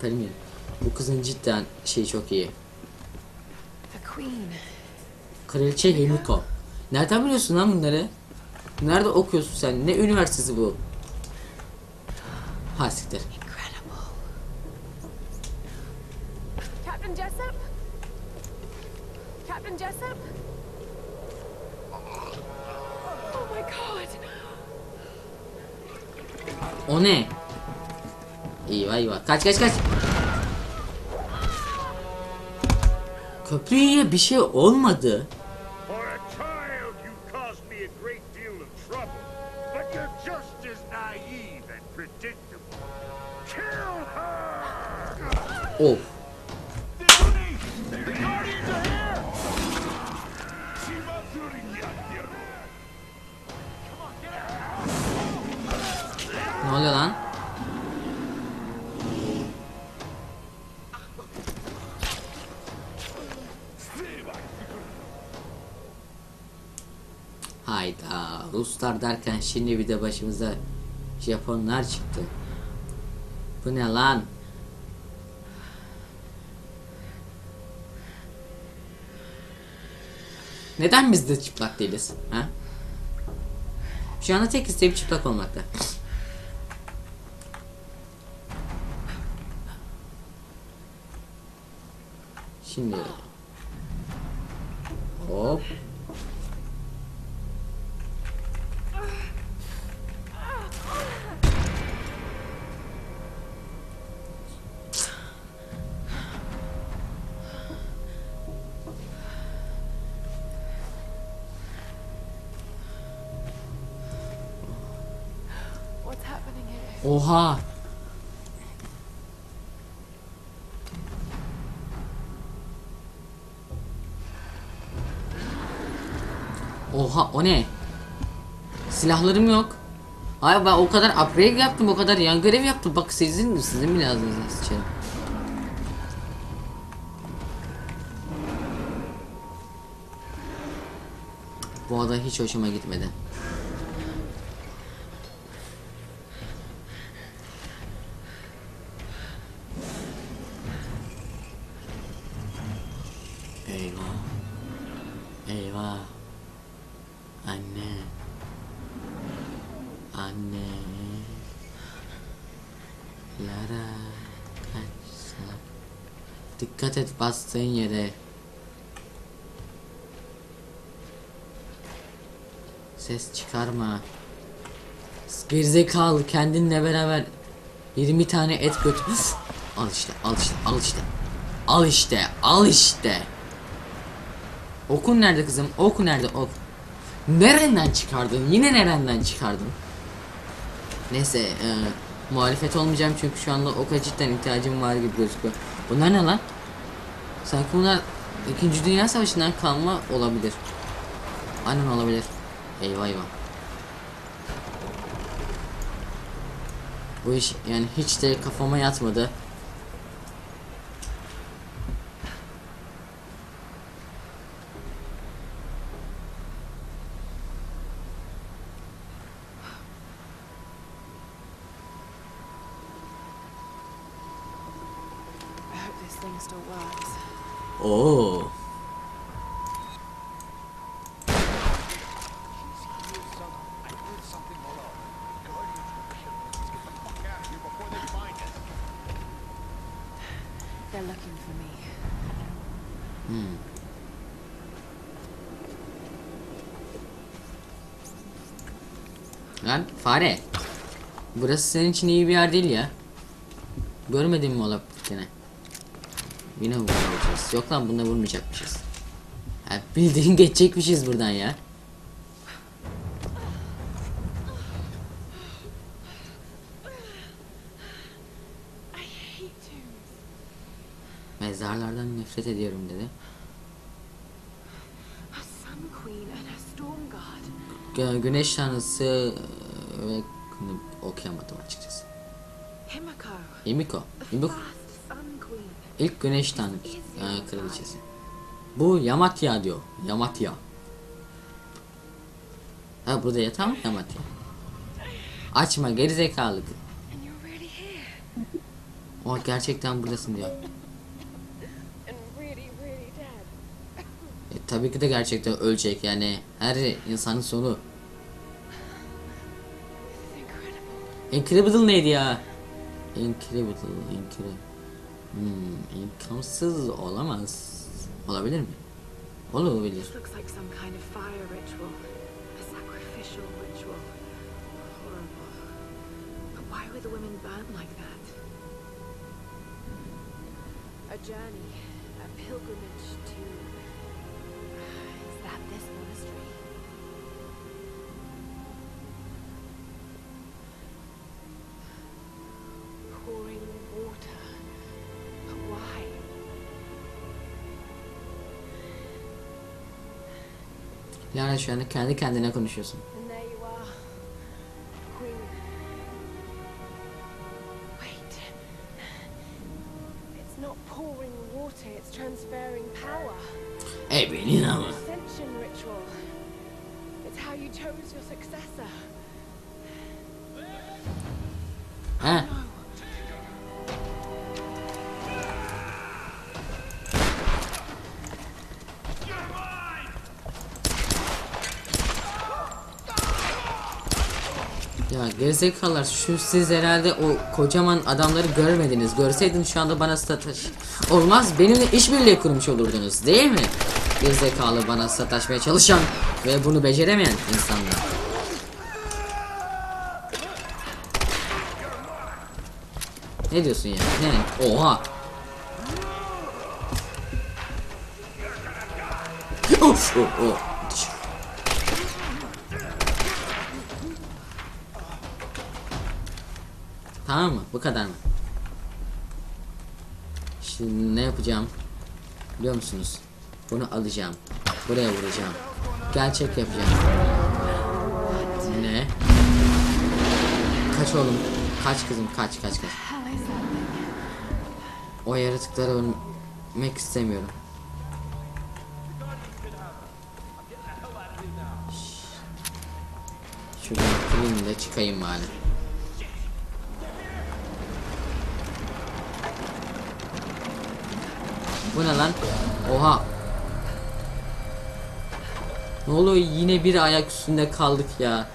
Pelmin. Bu kızın cidden şey çok iyi. The Queen. Kraliçe Himiko. Nereden biliyorsun lan bunları? Nerede okuyorsun sen? Ne üniversitesi bu? Ha siktir. Incredible. Captain Jessup? Captain Jessup? Oh my god. O ne? Eyvah eyvah. Kaç kaç kaç. Köprüye bir şey olmadı. For Hayda Ruslar derken şimdi bir de başımıza Japonlar çıktı. Bu ne lan? Neden biz de çıplak değiliz? Ha? Şu anda tek isteğim çıplak olmakta. Şimdi Hop Oha Oha o ne? Silahlarım yok. Ay ben o kadar upgrade yaptım, o kadar yan görev yaptım. Bak sizin mi? Sizin mi lazım sıçarım. Bu ada hiç hoşuma gitmedi. Eyvah. Eyvah. Anne. Anne. Lara. Kaç salak. Dikkat et bastığın yere. Ses çıkarma. Gerizekalı kendinle beraber 20 tane et götür. al işte, al işte, al işte. Al işte, al işte. Okun nerede kızım? Ok nerede? Ok. Nereden çıkardın? Yine nereden çıkardın? Neyse, e, muhalefet olmayacağım çünkü şu anda oka cidden ihtiyacım var gibi gözüküyor. Bunlar ne lan? Sanki bunlar 2. Dünya Savaşı'ndan kalma olabilir. Aynen olabilir. Eyvah eyvah. Bu iş yani hiç de kafama yatmadı. Oo. Me. Lan fare. Burası senin için iyi bir yer değil ya. Görmedin mi olap gene? Yine vuracağız. Yok lan bunda vurmayacakmışız. Ha, bildiğin geçecekmişiz buradan ya. Mezarlardan nefret ediyorum dedi. Gü- Güneş tanrısı e, ve okuyamadım açıkçası. Himiko. Himiko. Himiko. İlk güneş tanrı e, kraliçesi. Bu Yamatya diyor. Yamatya. Ha burada yatağı mı Yamatya? Açma gerizekalı. Oh gerçekten buradasın diyor. E, tabii ki de gerçekten ölecek yani her insanın sonu. Incredible neydi ya? Incredible, incredible. Hmm, imkansız olamaz. Olabilir mi? Olabilir. This looks like some kind of fire ritual. A sacrificial ritual. But why were the women like that? A journey, a pilgrimage to. Is that this monastery? Yani şu anda kendi kendine konuşuyorsun. And there you are, gerizekalılar şu siz herhalde o kocaman adamları görmediniz. Görseydiniz şu anda bana sataş. Olmaz benimle işbirliği kurmuş olurdunuz değil mi? Gerizekalı bana sataşmaya çalışan ve bunu beceremeyen insanlar. Ne diyorsun ya? Ne? Oha. Of, oh, oh. Tamam mı? Bu kadar mı? Şimdi ne yapacağım? Biliyor musunuz? Bunu alacağım. Buraya vuracağım. Gerçek yapacağım. Ne? Kaç oğlum? Kaç kızım? Kaç kaç kaç. O yaratıklara ölmek istemiyorum. Şuradan kırayım da çıkayım bari. Bu ne lan? Oha. Ne oluyor yine bir ayak üstünde kaldık ya.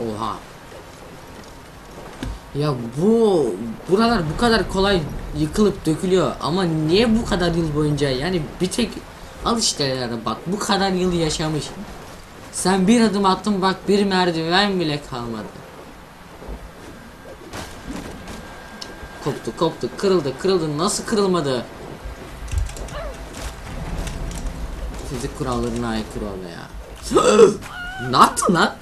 Oha. Ya bu buralar bu kadar kolay yıkılıp dökülüyor ama niye bu kadar yıl boyunca yani bir tek al işte ya bak bu kadar yıl yaşamış. Sen bir adım attın bak bir merdiven bile kalmadı. Koptu koptu kırıldı kırıldı nasıl kırılmadı? Fizik kurallarına aykırı oldu ya. ne yaptın lan?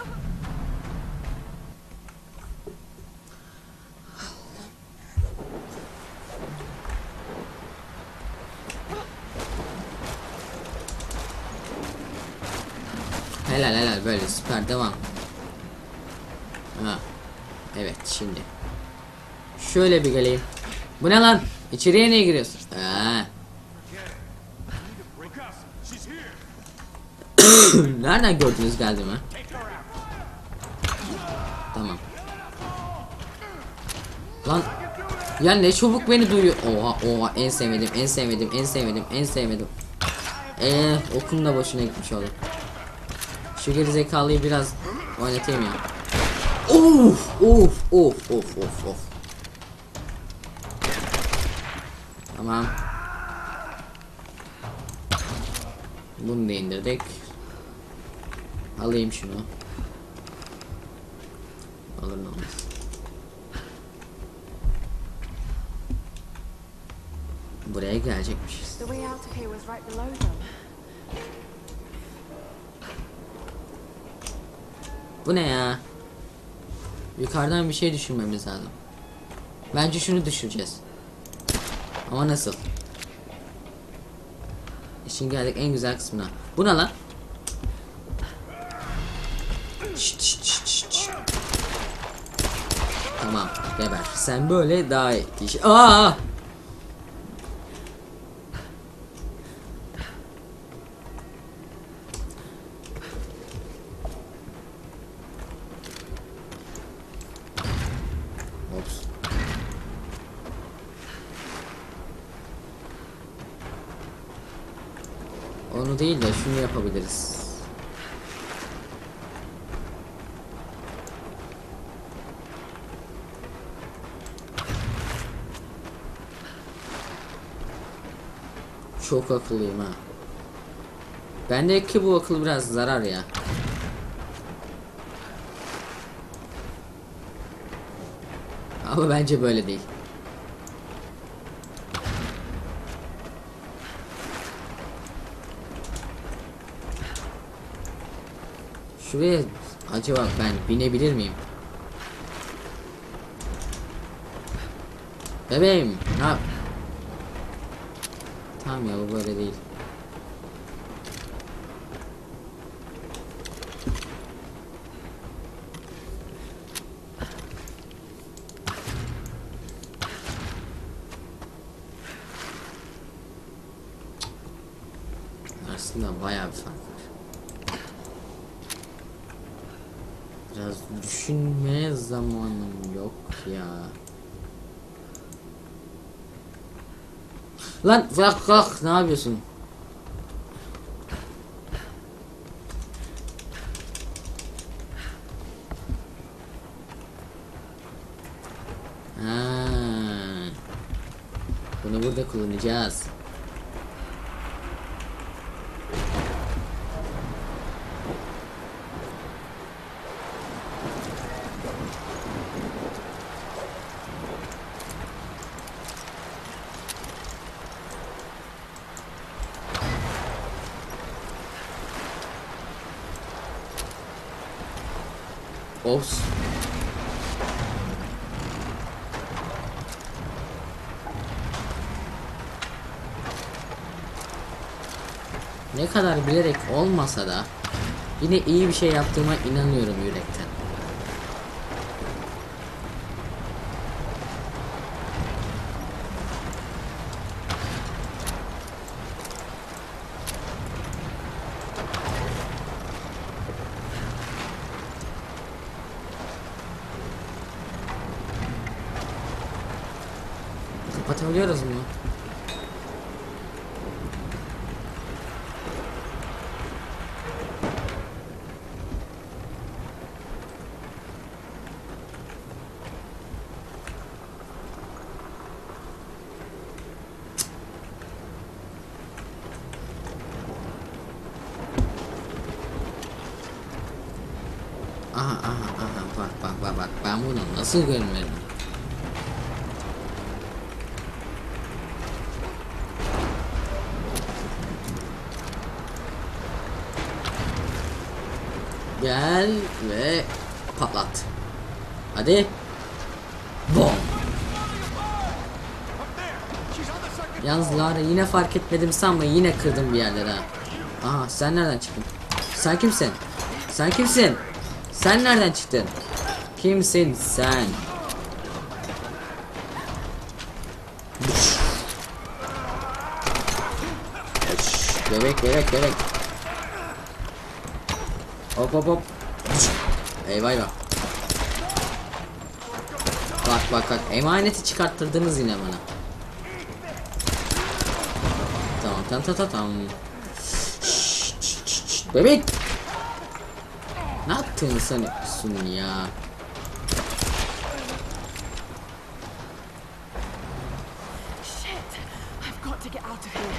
Süper devam. Ha. Evet şimdi. Şöyle bir geleyim. Bu ne lan? İçeriye niye giriyorsun? Ha. Nereden gördünüz geldiğimi? Tamam. Lan ya ne çabuk beni duyuyor. Oha oha en sevmedim en sevmedim en sevmedim en sevmedim. Eee okun da boşuna gitmiş olur. Şu gerizekalıyı biraz oynatayım ya. Of of of of of of. Tamam. Bunu da indirdik. Alayım şunu. Mu olmaz. Buraya gelecekmişiz. Bu ne ya? Yukarıdan bir şey düşürmemiz lazım. Bence şunu düşüreceğiz. Ama nasıl? İşin geldik en güzel kısmına. Bu ne lan? Şşt, şşt, şşt, şşt. Tamam geber. Sen böyle daha iyi. Aa! Şunu yapabiliriz. Çok akıllıyım ha. Bendeki bu akıl biraz zarar ya. Ama bence böyle değil. Şuraya acaba ben binebilir miyim? Bebeğim, ne yap? Tamam ya bu böyle değil. Aslında bayağı bir fark var. Biraz düşünmeye zamanım yok ya. Lan kalk kalk ne yapıyorsun? Ha. Bunu burada kullanacağız. Ops. Ne kadar bilerek olmasa da yine iyi bir şey yaptığıma inanıyorum yürekten. Kapatabiliyoruz mu? Aha aha aha bak bak bak bak ben bunu nasıl görmedim? Gel ve patlat. Hadi. Bom. Yalnız Lara yine fark etmedim sanma yine kırdım bir yerlere ha. Aha sen nereden çıktın? Sen kimsin? Sen kimsin? Sen nereden çıktın? Kimsin sen? Şşş, Bebek bebek bebek. Hop hop hop. Eyvah eyvah. Bak bak bak emaneti çıkarttırdınız yine bana. Tamam tamam tamam tamam. Şşt, şşt, şşt. Bebek. Ne yaptığını sanıyorsun ya? Shit! I've got to get out of here.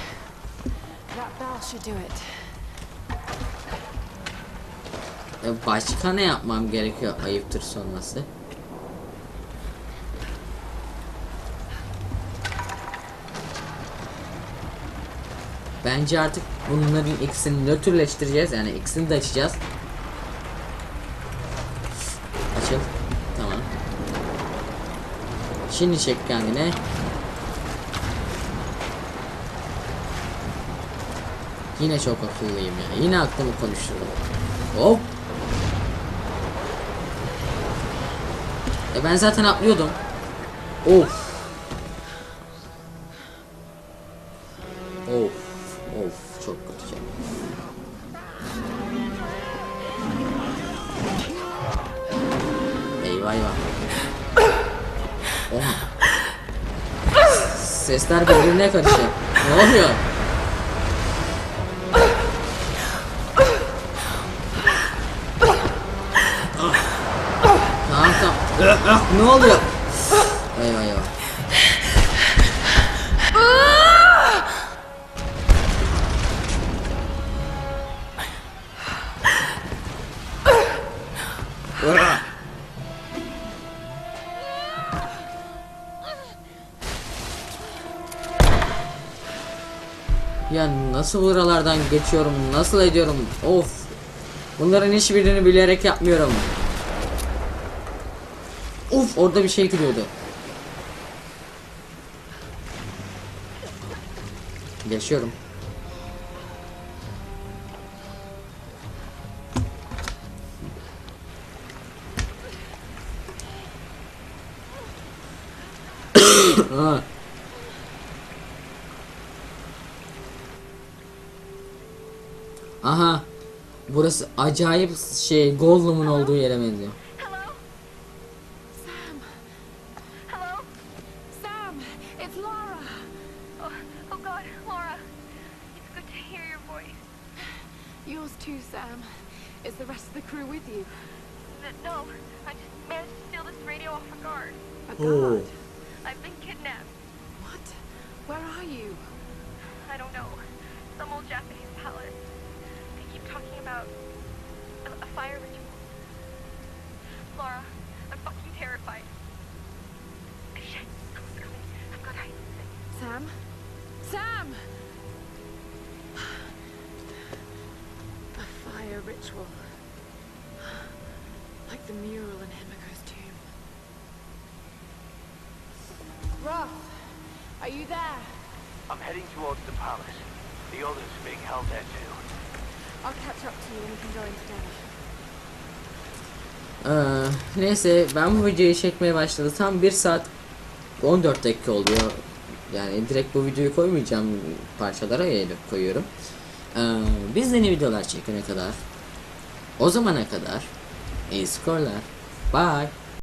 That bell should do it. Başka ne yapmam gerekiyor ayıptır sonrası? Bence artık bunların ikisini nötrleştireceğiz yani ikisini de açacağız. Açıl. Tamam. Şimdi çek kendine. Yine çok akıllıyım ya. Yine aklımı konuşturdum. Hop. E ben zaten atlıyordum. Of. Nasıl buralardan geçiyorum, nasıl ediyorum, of. Bunların hiçbirini bilerek yapmıyorum. Of orada bir şey kırıyordu. Geçiyorum. Ha. Steal this radio off a guard. A Oh. I've been kidnapped. What? Where are you? I don't know. Some old Japanese palace. They keep talking about a, a fire ritual. Laura, I'm fucking terrified. Shit, someone's coming. I've got to hide this. Sam? Sam! A fire ritual. Like the mural in Himiko's tomb. Roth! Are you there? I'm heading towards the palace. The others are being held there too. Ee, neyse ben bu videoyu çekmeye başladı. Tam 1 saat 14 dakika oluyor. Yani direkt bu videoyu koymayacağım parçalara yayılıp koyuyorum. Ee, biz yeni videolar çekene kadar o zamana kadar iyi skorlar. Bye.